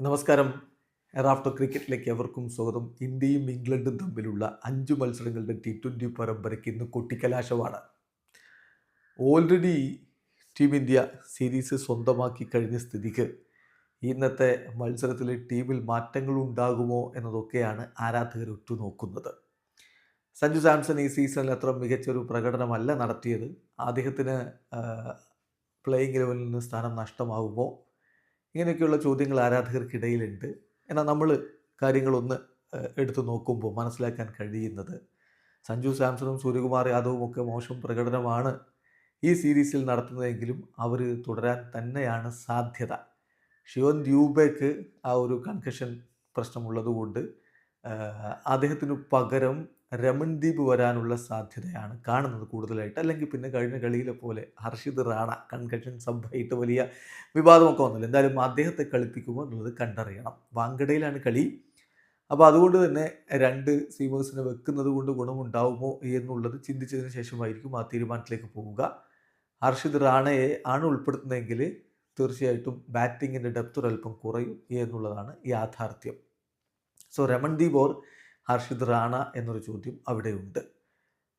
നമസ്കാരം. റാഫ്റ്റർ ക്രിക്കറ്റിലേക്ക് എവർക്കും സ്വാഗതം. ഇന്ത്യയും ഇംഗ്ലണ്ടും തമ്മിലുള്ള അഞ്ച് മത്സരങ്ങളുടെ ടി ട്വന്റി പരമ്പരയ്ക്ക് ഇന്ന് കൊട്ടിക്കലാശമാണ്. ഓൾറെഡി ടീം ഇന്ത്യ സീരീസ് സ്വന്തമാക്കി കഴിഞ്ഞ സ്ഥിതിക്ക് ഇന്നത്തെ മത്സരത്തിൽ ടീമിൽ മാറ്റങ്ങൾ ഉണ്ടാകുമോ എന്നതൊക്കെയാണ് ആരാധകർ ഉറ്റുനോക്കുന്നത്. സഞ്ജു സാംസൺ ഈ സീസണിൽ അത്ര മികച്ചൊരു പ്രകടനമല്ല നടത്തിയത്. അദ്ദേഹത്തിന് പ്ലേയിങ് ലെവലിൽ നിന്ന് സ്ഥാനം നഷ്ടമാകുമോ? ഇങ്ങനെയൊക്കെയുള്ള ചോദ്യങ്ങൾ ആരാധകർക്കിടയിലുണ്ട്. എന്നാൽ നമ്മൾ കാര്യങ്ങളൊന്ന് എടുത്തു നോക്കുമ്പോൾ മനസ്സിലാക്കാൻ കഴിയുന്നത് സഞ്ജു സാംസണും സൂര്യകുമാർ യാദവും ഒക്കെ മോശം പ്രകടനമാണ് ഈ സീരീസിൽ നടത്തുന്നതെങ്കിലും അവർ തുടരാൻ തന്നെയാണ് സാധ്യത. ഷിയോൻ ദ്യൂബയ്ക്ക് ആ ഒരു കൺകഷൻ പ്രശ്നമുള്ളതുകൊണ്ട് അദ്ദേഹത്തിന് പകരം രമൺദീപ് വരാനുള്ള സാധ്യതയാണ് കാണുന്നത് കൂടുതലായിട്ട്. അല്ലെങ്കിൽ പിന്നെ കഴിഞ്ഞ കളിയിലെ പോലെ ഹർഷിദ് റാണ കൺകഷൻ സംഭവിച്ചിട്ട് വലിയ വിവാദമൊക്കെ വന്നില്ല. എന്തായാലും അദ്ദേഹത്തെ കളിപ്പിക്കുമോ എന്നുള്ളത് കണ്ടറിയണം. വാങ്കടയിലാണ് കളി. അപ്പോൾ അതുകൊണ്ട് തന്നെ രണ്ട് സീമേഴ്സിനെ വെക്കുന്നത് കൊണ്ട് ഗുണമുണ്ടാവുമോ എന്നുള്ളത് ചിന്തിച്ചതിന് ശേഷമായിരിക്കും ആ തീരുമാനത്തിലേക്ക് പോവുക. ഹർഷിദ് റാണയെ ആണ് ഉൾപ്പെടുത്തുന്നതെങ്കിൽ തീർച്ചയായിട്ടും ബാറ്റിങ്ങിന്റെ ഡെപ്ത് ഒരല്പം കുറയും എന്നുള്ളതാണ് യാഥാർത്ഥ്യം. സോ രമൺദീപ് ഓർ ഹർഷിത് റാണ എന്നൊരു ചോദ്യം അവിടെയുണ്ട്.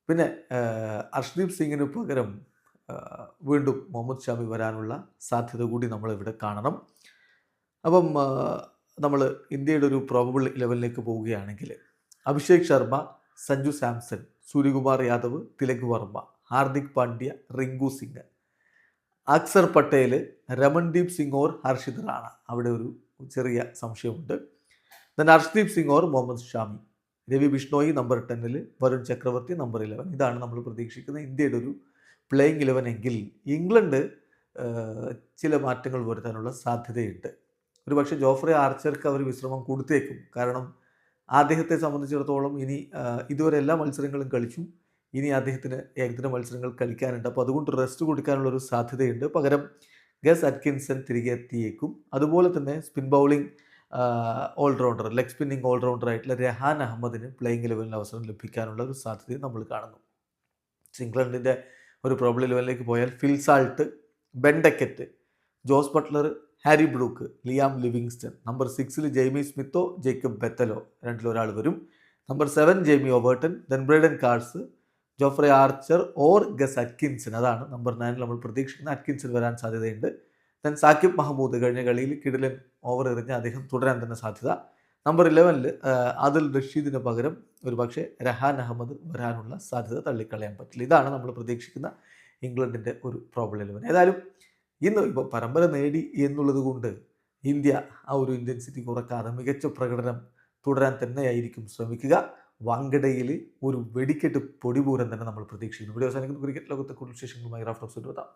പിന്നെ ഹർഷ്ദീപ് സിംഗിന് പകരം വീണ്ടും മുഹമ്മദ് ഷാമി വരാനുള്ള സാധ്യത കൂടി നമ്മളിവിടെ കാണണം. അപ്പം നമ്മൾ ഇന്ത്യയുടെ ഒരു പ്രോബബിൾ ലെവലിലേക്ക് പോവുകയാണെങ്കിൽ അഭിഷേക് ശർമ്മ സഞ്ജു സാംസൺ സൂര്യകുമാർ യാദവ് തിലക് വർമ്മ ഹാർദിക് പാണ്ഡ്യ റിങ്കു സിംഗ് അക്സർ പട്ടേൽ രമൺദീപ് സിംഗ് ഓർ ഹർഷിത് റാണ. അവിടെ ഒരു ചെറിയ സംശയമുണ്ട്. Then Harshdeep Singh or Mohammed Shami Ravi Bishnoi number ടെന്നിൽ Varun Chakravarthy number Eleven ഇതാണ് നമ്മൾ പ്രതീക്ഷിക്കുന്ന ഇന്ത്യയുടെ ഒരു പ്ലേയിങ് ഇലവൻ എങ്കിൽ ഇംഗ്ലണ്ട് ചില മാറ്റങ്ങൾ വരുത്താനുള്ള സാധ്യതയുണ്ട്. ഒരു പക്ഷേ ജോഫ്രെ ആർച്ചർക്ക് അവർ വിശ്രമം കൊടുത്തേക്കും. കാരണം അദ്ദേഹത്തെ സംബന്ധിച്ചിടത്തോളം ഇനി ഇതുവരെ എല്ലാ മത്സരങ്ങളും കളിച്ചു. ഇനി അദ്ദേഹത്തിന് ഏകദിന മത്സരങ്ങൾ കളിക്കാനുണ്ട്. അപ്പോൾ അതുകൊണ്ട് റെസ്റ്റ് കൊടുക്കാനുള്ള ഒരു സാധ്യതയുണ്ട്. പകരം ഗസ് അറ്റ്കിൻസൺ തിരികെ എത്തിയേക്കും. അതുപോലെ തന്നെ spin bowling allrounder leg spinning allrounder ആയിട്ടുള്ള രഹാൻ അഹമ്മദിന് പ്ലേയിങ് ലെവലിന് അവസരം ലഭിക്കാനുള്ള ഒരു സാധ്യതയും നമ്മൾ കാണുന്നു. ഇംഗ്ലണ്ടിന്റെ ഒരു പ്രോബ്ലം ലെവലിലേക്ക് പോയാൽ Phil Salt Ben Duckett Jos Buttler Harry Brook Liam Livingstone number സിക്സിൽ ജെയ്മി സ്മിത്തോ ജേക്കബ് ബെത്തലോ രണ്ടിലൊരാൾ വരും. Number seven Jamie Overton then Brydon Carse Jofra Archer or Gus Atkinson. അതാണ് നമ്പർ നയനിൽ നമ്മൾ പ്രതീക്ഷിക്കുന്ന അറ്റ്കിൻസൺ വരാൻ സാധ്യതയുണ്ട്. ദെൻ സാക്കിബ് മഹമ്മൂദ് കഴിഞ്ഞ കളിയിൽ കിടിലൻ ഓവർ എറിഞ്ഞ് അദ്ദേഹം തുടരാൻ തന്നെ സാധ്യത. നമ്പർ ഇലവനിൽ അതിൽ റഷീദിന് പകരം ഒരു പക്ഷേ രഹാൻ അഹമ്മദ് വരാനുള്ള സാധ്യത തള്ളിക്കളയാൻ പറ്റില്ല. ഇതാണ് നമ്മൾ പ്രതീക്ഷിക്കുന്ന ഇംഗ്ലണ്ടിന്റെ ഒരു പ്രോബ്ലം ഇലവൻ ഏതായാലും ഇന്ന് ഇപ്പോൾ പരമ്പര നേടി എന്നുള്ളത് കൊണ്ട് ഇന്ത്യ ആ ഒരു ഇന്റൻസിറ്റി കുറക്കാതെ മികച്ച പ്രകടനം തുടരാൻ തന്നെയായിരിക്കും ശ്രമിക്കുക. വങ്കടയിൽ ഒരു വെടിക്കെട്ട് പൊടിപൂരം തന്നെ നമ്മൾ പ്രതീക്ഷിക്കുന്നു. വീഡിയോ അവസാനിക്കുന്ന. ക്രിക്കറ്റ് ലോകത്തെ കൂടുതൽ വിശേഷങ്ങളുമായി റാഫ്റ്റ് ഓഫ് എത്താം